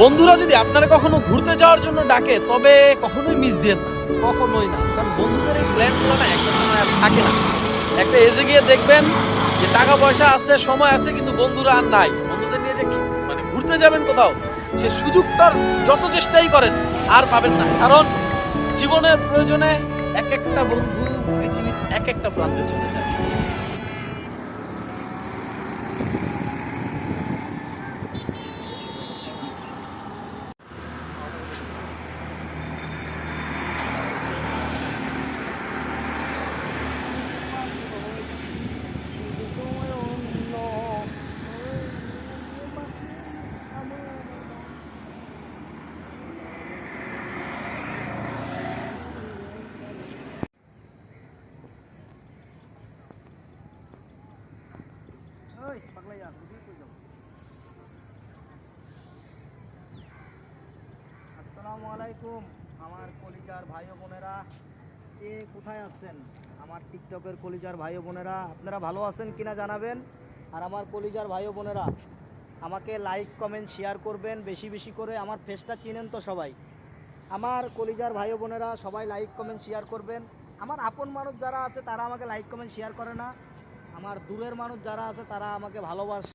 বন্ধুরা, যদি আপনারা কখনো ঘুরতে যাওয়ার জন্য ডাকে, তবে কখনোই মিস দিয়েন না। কখনোই না। কারণ বন্ধুদের এই প্ল্যানগুলো না একটা সময় আর থাকে না। একটা এজে গিয়ে দেখবেন যে টাকা পয়সা আছে, সময় আছে, কিন্তু বন্ধুরা আর নাই। বন্ধুদের নিয়ে যে মানে ঘুরতে যাবেন কোথাও, সে সুযোগটার যত চেষ্টাই করেন, আর পাবেন না। কারণ জীবনের প্রয়োজনে এক একটা বন্ধু পৃথিবীর এক একটা প্রান্তে চলে যায়। আসসালামু আলাইকুম। আমার কলিজার ভাই বোনেরা, কে কোথায় আছেন? আমার টিকটকের কলিজার ভাই বোনেরা, আপনারা ভালো আছেন কিনা জানাবেন? আর আমার কলিজার ভাই বোনেরা, আমাকে লাইক, কমেন্ট, শেয়ার করবেন, বেশি বেশি করে আমার ফেসটা চিনেন তো সবাই। আমার কলিজার ভাই বোনেরা, সবাই লাইক, কমেন্ট, শেয়ার করবেন। আমার আপন মানুষ যারা আছে, তারা আমাকে লাইক, কমেন্ট, শেয়ার করে না। আমার দূরের মানুষ যারা আছে, তারা আমাকে ভালোবাসে।